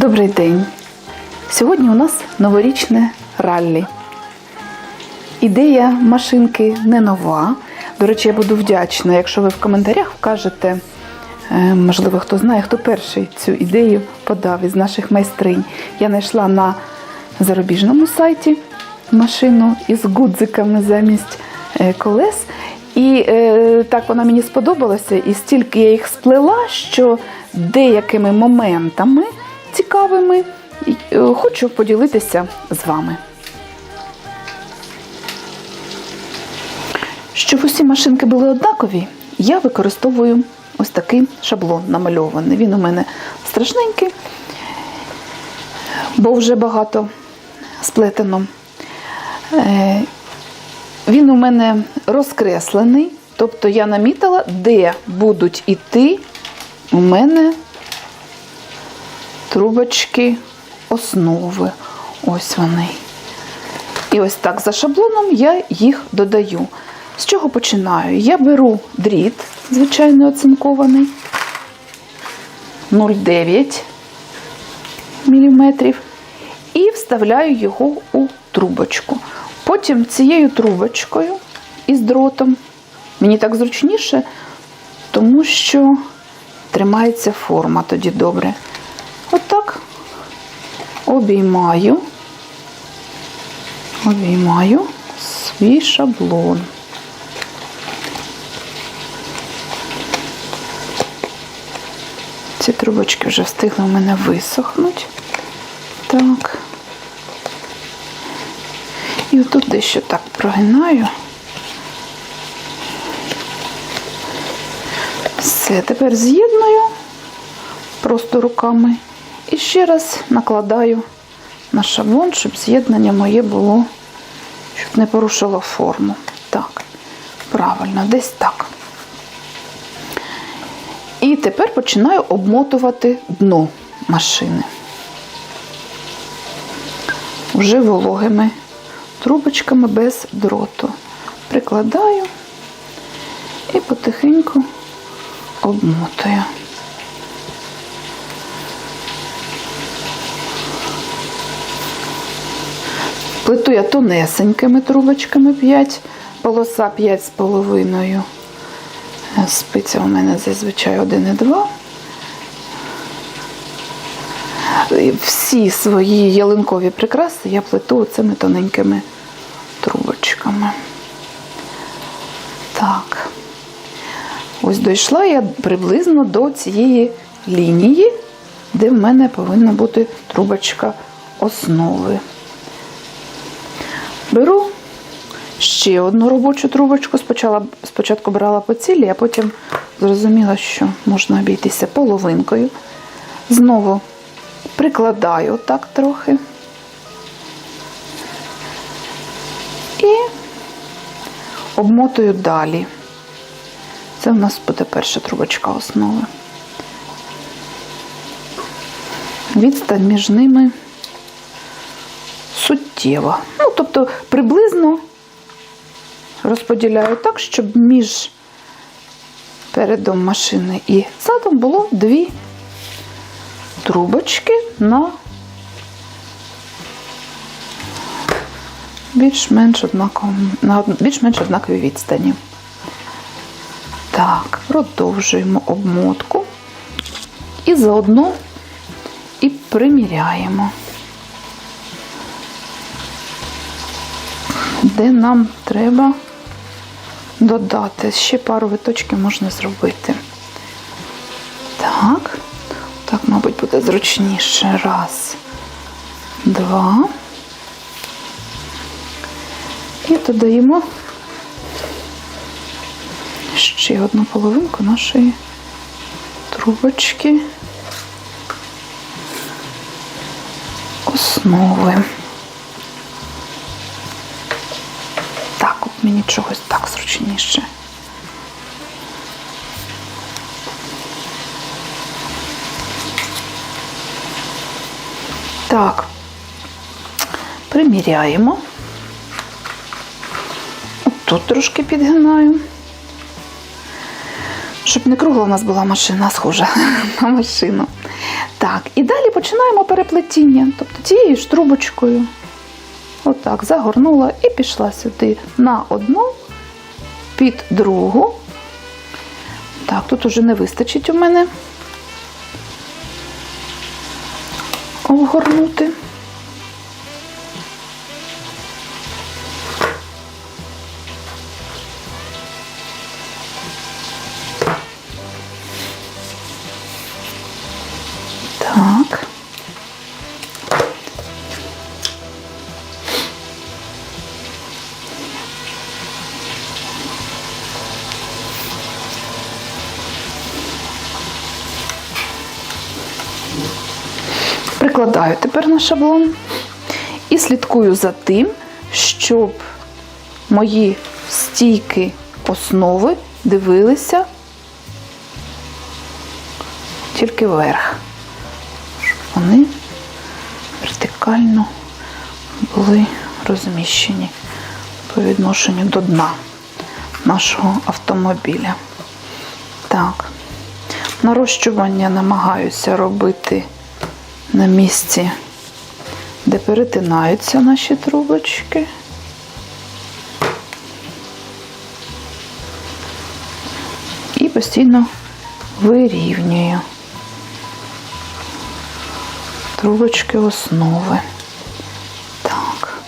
Добрий день! Сьогодні у нас новорічне раллі. Ідея машинки не нова. До речі, я буду вдячна, якщо ви в коментарях вкажете, е, можливо, хто знає, хто перший цю ідею подав із наших майстринь. Я знайшла на зарубіжному сайті машину із гудзиками замість е, колес. І е, так вона мені сподобалася, і стільки я їх сплела, що деякими моментами цікавими е, хочу поділитися з вами. Щоб усі машинки були однакові, я використовую ось такий шаблон намальований. Він у мене страшненький, бо вже багато сплетено. Е, Він у мене розкреслений, тобто я намітила, де будуть іти у мене трубочки основи. Ось вони. І ось так за шаблоном я їх додаю. З чого починаю? Я беру дріт, звичайно, оцинкований 0,9 мм і вставляю його у трубочку. Потім цією трубочкою із дротом, мені так зручніше, тому що тримається форма тоді добре. Отак обіймаю, обіймаю свій шаблон. Ці трубочки вже встигли у мене висохнути. Так. І отут дещо так прогинаю. Все, тепер з'єдную просто руками ще раз накладаю на шаблон, щоб з'єднання моє було, щоб не порушило форму. Так, правильно, десь так. І тепер починаю обмотувати дно машини. Вже вологими трубочками без дроту. Прикладаю і потихеньку обмотую. Плиту я тонесенькими трубочками 5, полоса 5,5. Спиця у мене зазвичай 1,2. Всі свої ялинкові прикраси я плету цими тоненькими трубочками. Так. Ось дійшла я приблизно до цієї лінії, де в мене повинна бути трубочка основи. Беру ще одну робочу трубочку. Спочатку, брала по цілі, а потім зрозуміла, що можна обійтися половинкою. Знову прикладаю так трохи. І обмотую далі. Це в нас буде перша трубочка основи. Відстань між ними суттєва. Ну, тобто приблизно розподіляю так, щоб між передом машини і задом було дві трубочки на більш-менш на більш-менш однаковій відстані. Так, продовжуємо обмотку і заодно і приміряємо, де нам треба додати. Ще пару виточків можна зробити. Так, так, мабуть, буде зручніше. Раз, два. І додаємо ще одну половинку нашої трубочки основи. Мені чогось так зручніше. Так, приміряємо. От тут трошки підгинаю. Щоб не кругла у нас була машина, схожа на машину. Так, і далі починаємо переплетіння. Тобто цією ж трубочкою. Отак, загорнула і пішла сюди на одну, під другу. Так, тут уже не вистачить у мене обгорнути. Шаблон і слідкую за тим, щоб мої стійки основи дивилися тільки вверх, щоб вони вертикально були розміщені по відношенню до дна нашого автомобіля. Так, нарощування намагаюся робити на місці, де перетинаються наші трубочки. І постійно вирівнюю трубочки основи. Так.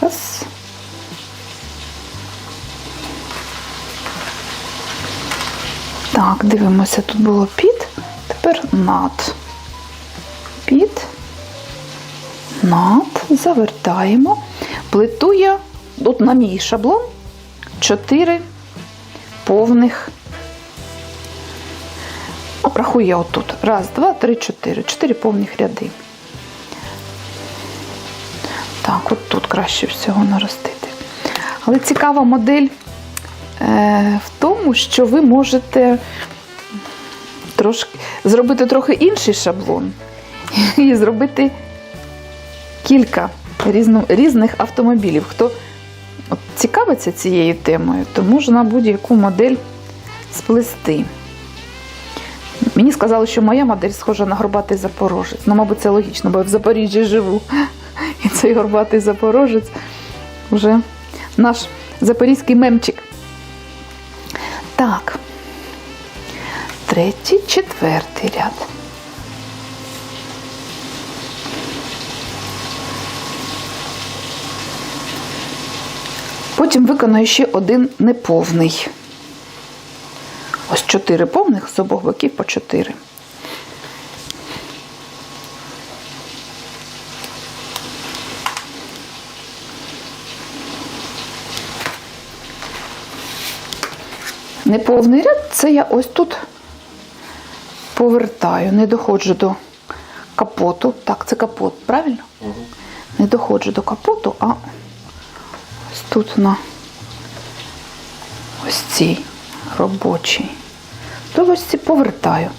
Раз. Так, дивимося, тут було під, тепер над. Під, над, завертаємо. Плиту я, тут на мій шаблон, 4 повних. Рахую я отут. Раз, два, три, чотири. Чотири повних ряди. Так, от тут краще всього наростити. Але цікава модель е, в тому, що ви можете трошки, зробити трохи інший шаблон і зробити кілька різних автомобілів. Хто цікавиться цією темою, то можна будь-яку модель сплести. Мені сказали, що моя модель схожа на горбатий запорожець. Ну, мабуть, це логічно, бо я в Запоріжжі живу. І цей горбатий запорожець вже наш запорізький мемчик. Так. Третій, четвертий ряд. Потім виконую ще один неповний. Ось чотири повних з обох боків по чотири. Неповний ряд це я ось тут повертаю, не доходжу до капоту. Так, це капот, правильно? Не доходжу до капоту, а тут на ось цій робочій. То ось ці повертаю.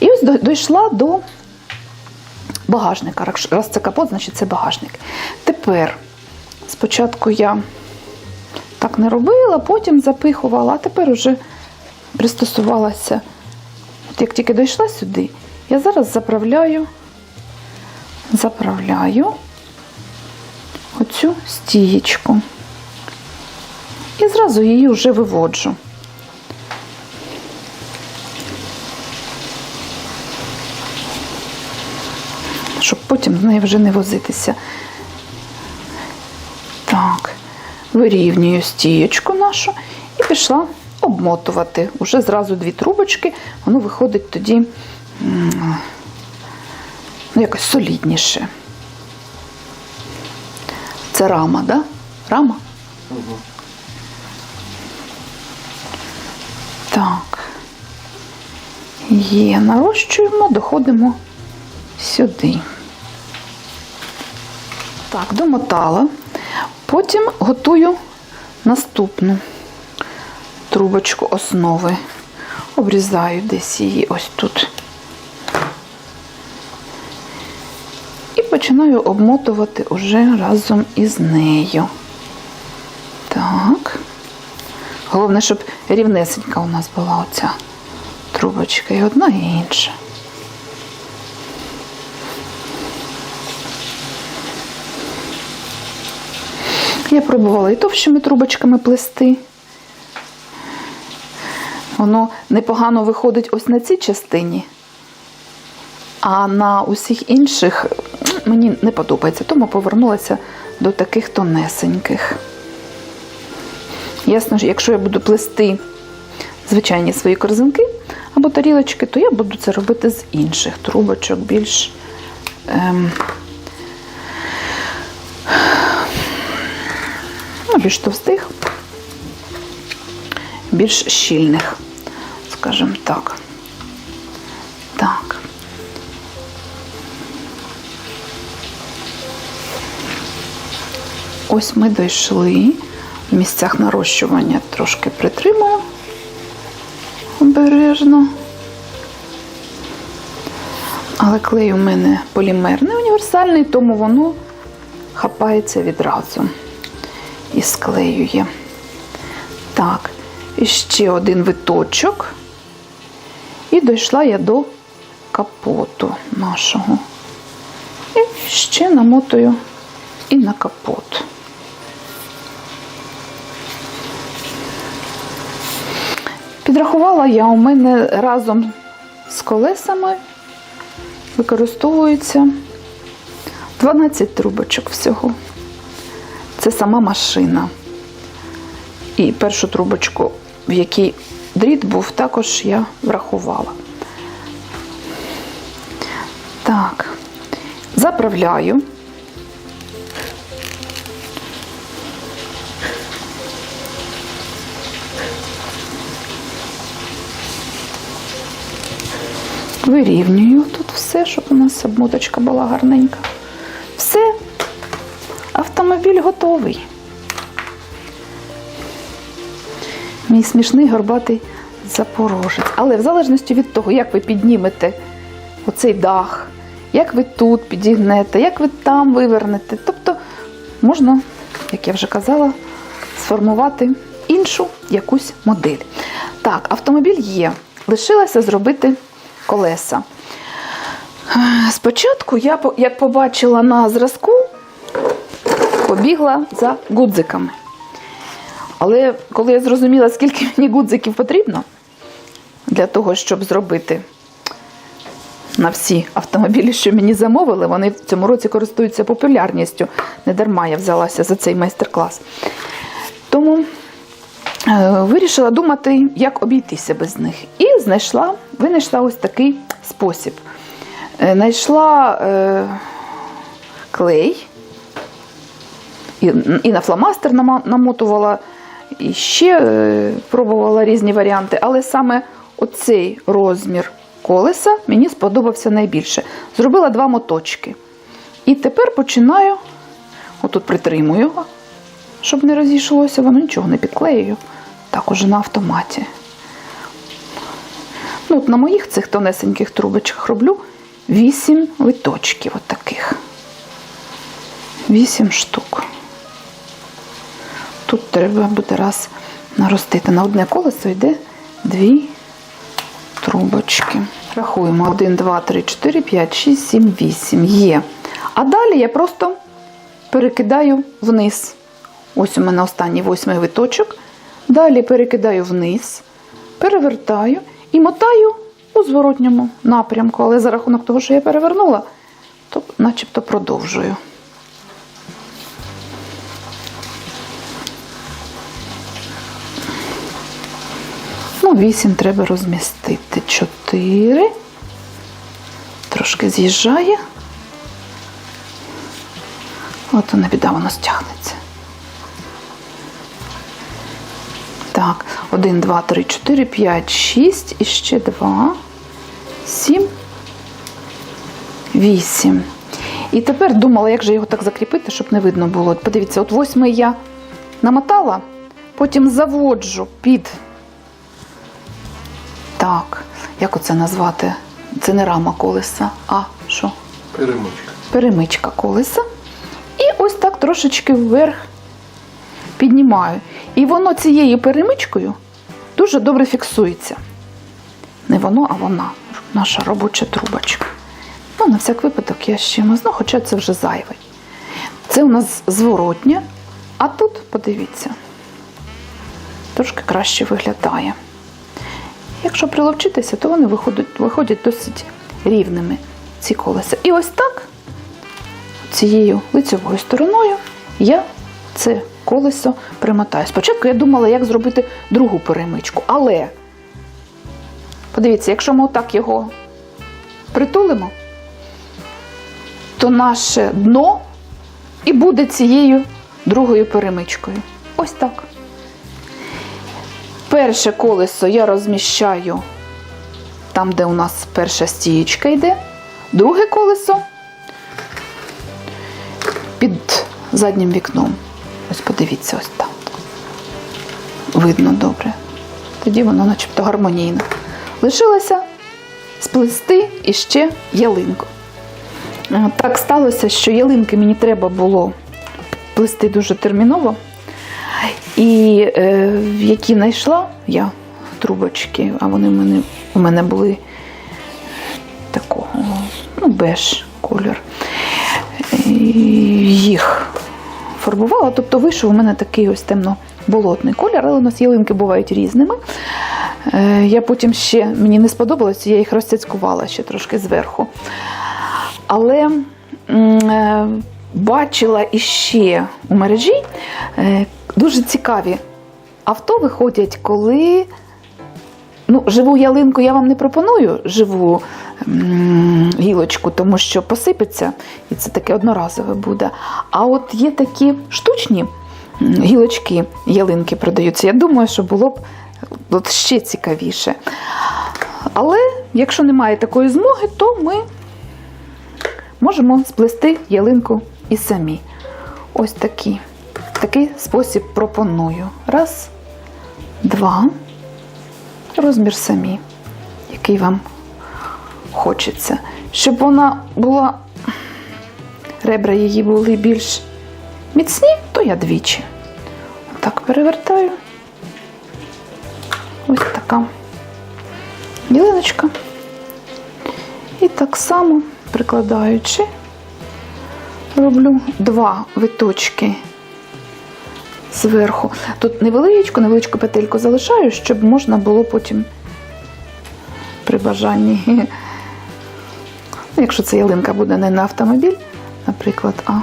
І ось дійшла до багажника. Раз- Раз це капот, значить це багажник. Тепер спочатку я так не робила, потім запихувала, а тепер уже пристосувалася. От як тільки дійшла сюди, я зараз заправляю, заправляю оцю стієчку. І зразу її вже виводжу. Щоб потім з нею вже не возитися. Так, вирівнюю стієчку нашу і пішла обмотувати. Уже зразу дві трубочки, воно виходить тоді ну, якось солідніше. Це рама, да? Рама? Так. Є, нарощуємо, доходимо сюди. Так, домотала. Потім готую наступну трубочку основи. Обрізаю десь її ось тут. І починаю обмотувати уже разом із нею. Так. Головне, щоб рівнесенька у нас була оця трубочка і одна, і інша. Я пробувала і товщими трубочками плести. Воно непогано виходить ось на цій частині, а на усіх інших мені не подобається, тому повернулася до таких тонесеньких. Ясно, що якщо я буду плести звичайні свої корзинки або тарілочки, то я буду це робити з інших трубочок, більш ем, ну, більш товстих, більш щільних, скажімо так. Так. Ось ми дійшли. В місцях нарощування трошки притримую обережно. Але клей у мене полімерний універсальний, тому воно хапається відразу і склеює. Так, і ще один виточок. І дійшла я до капоту нашого. І ще намотую і на капот. Підрахувала я, у мене разом з колесами використовується 12 трубочок всього. Це сама машина. І першу трубочку, в якій дріт був, також я врахувала. Так, заправляю. Вирівнюю тут все, щоб у нас обмоточка була гарненька. Все, автомобіль готовий. Мій смішний горбатий запорожець. Але в залежності від того, як ви піднімете оцей дах, як ви тут підігнете, як ви там вивернете. Тобто можна, як я вже казала, сформувати іншу якусь модель. Так, автомобіль є. Лишилося зробити колеса. Спочатку я, як побачила на зразку, побігла за гудзиками. Але коли я зрозуміла, скільки мені гудзиків потрібно для того, щоб зробити на всі автомобілі, що мені замовили, вони в цьому році користуються популярністю. Не дарма я взялася за цей майстер-клас. Тому е, вирішила думати, як обійтися без них. І знайшла, винайшла ось такий спосіб. Е, Знайшла е, клей, і, і на фломастер намотувала, і ще е, пробувала різні варіанти, але саме оцей розмір колеса мені сподобався найбільше. Зробила два моточки. І тепер починаю, отут притримую його, щоб не розійшлося, воно нічого не підклеюю. Так уже на автоматі. Ну, на моїх цих тонесеньких трубочках роблю 8 виточків от таких. 8 штук. Тут треба буде раз наростити. На одне колесо йде дві трубочки. Рахуємо 1, 2, 3, 4, 5, 6, 7, 8. Є. А далі я просто перекидаю вниз. Ось у мене останній восьмий виточок. Далі перекидаю вниз, перевертаю і мотаю у зворотньому напрямку. Але за рахунок того, що я перевернула, то начебто продовжую. Ну, 8 треба розмістити. 4. Трошки з'їжджає. От не біда, воно стягнеться. Так, 1, 2, 3, 4, 5, 6 і ще 2, 7, 8. І тепер думала, як же його так закріпити, щоб не видно було. От Подивіться, от восьмий я намотала, потім заводжу під. Так, як оце назвати? Це не рама колеса, а що? Перемичка. перемичка колеса. І ось так трошечки вверх піднімаю. І воно цією перемичкою дуже добре фіксується. Не воно, а вона, наша робоча трубочка. Ну, на всяк випадок я ще мазну, хоча це вже зайвий. Це у нас зворотня, а тут, подивіться, трошки краще виглядає. Якщо приловчитися, то вони виходять, виходять досить рівними, ці колеса. І ось так, цією лицьовою стороною, я це колесо примотаю. Спочатку я думала, як зробити другу перемичку, але подивіться, якщо ми отак його притулимо, то наше дно і буде цією другою перемичкою. Ось так. Перше колесо я розміщаю там, де у нас перша стієчка йде. Друге колесо під заднім вікном. Ось подивіться, ось там. Видно добре. Тоді воно начебто гармонійно. Лишилося сплести іще ялинку. Е, Так сталося, що ялинки мені треба було плести дуже терміново. І е, які знайшла я трубочки, а вони в у мене були такого, ну, беж колір. І їх фарбувала, тобто вийшов у мене такий ось темно-болотний колір, але у нас ялинки бувають різними. Е, Я потім ще мені не сподобалося, я їх розцяцькувала ще трошки зверху. Але е, бачила іще у мережі е, дуже цікаві авто виходять, коли ну, живу ялинку я вам не пропоную, живу гілочку, тому що посипеться, і це таке одноразове буде. А от є такі штучні гілочки, ялинки продаються. Я думаю, що було б от ще цікавіше. Але якщо немає такої змоги, то ми можемо сплести ялинку і самі. Ось такі. Такий спосіб пропоную. Раз, два. Розмір самі, який вам хочеться. Щоб вона була, ребра її були більш міцні, то я двічі. Так перевертаю. Ось така ялиночка. І так само прикладаючи, роблю два виточки зверху. Тут невеличку, невеличку петельку залишаю, щоб можна було потім при бажанні. Якщо це ялинка буде не на автомобіль, наприклад, а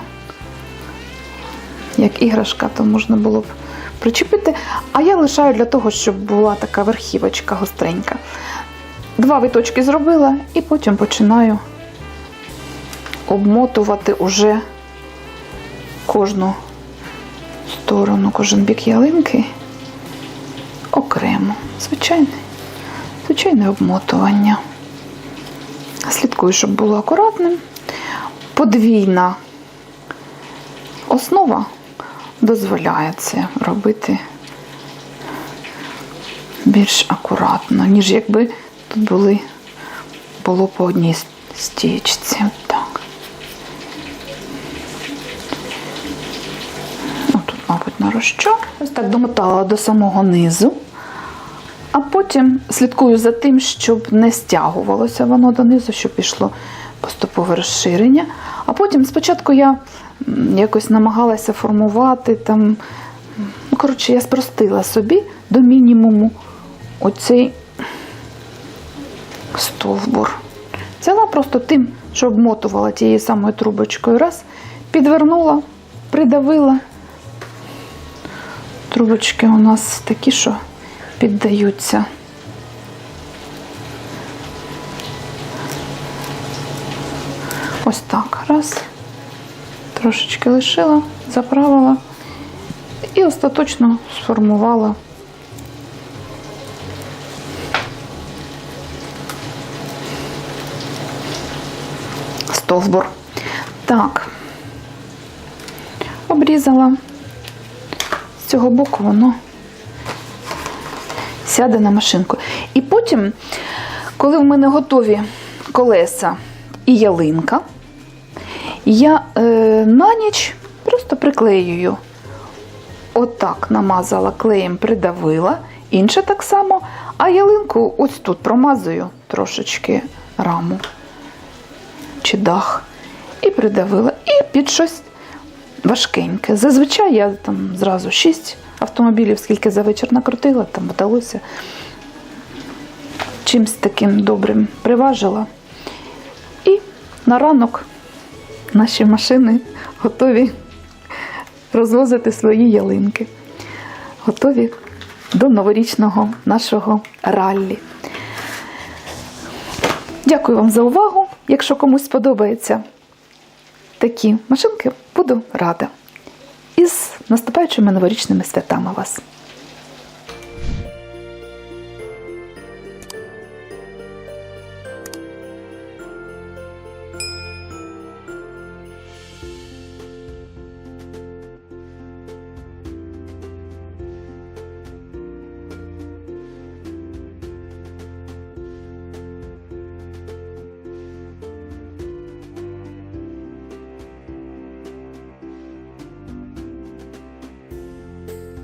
як іграшка, то можна було б причепити. А я лишаю для того, щоб була така верхівочка гостренька. Два виточки зробила і потім починаю обмотувати уже кожну сторону, кожен бік ялинки окремо. Звичайне, звичайне обмотування. Слідкую, щоб було акуратним. Подвійна основа дозволяє це робити більш акуратно, ніж якби тут були, було по одній стічці. Так. Ну, тут, мабуть, на розчок. Ось так домотала до самого низу. А потім слідкую за тим, щоб не стягувалося воно донизу, щоб пішло поступове розширення. А потім спочатку я якось намагалася формувати там. Ну, коротше, я спростила собі до мінімуму оцей стовбур. Взяла просто тим, що обмотувала тією самою трубочкою. Раз, підвернула, придавила. Трубочки у нас такі, що піддаються. Ось так. Раз. Трошечки лишила, заправила і остаточно сформувала. Стовбур. Так. Обрізала. З цього боку воно сяде на машинку. І потім, коли в мене готові колеса і ялинка, я е, на ніч просто приклеюю отак намазала клеєм, придавила, інше так само, а ялинку ось тут промазую трошечки раму чи дах. І придавила, і під щось важкеньке. Зазвичай я там зразу 6 автомобілів, скільки за вечір накрутила, там вдалося чимось таким добрим приважила. І на ранок наші машини готові розвозити свої ялинки. Готові до новорічного нашого раллі. Дякую вам за увагу. Якщо комусь сподобається такі машинки, буду рада. І з наступаючими новорічними святами вас!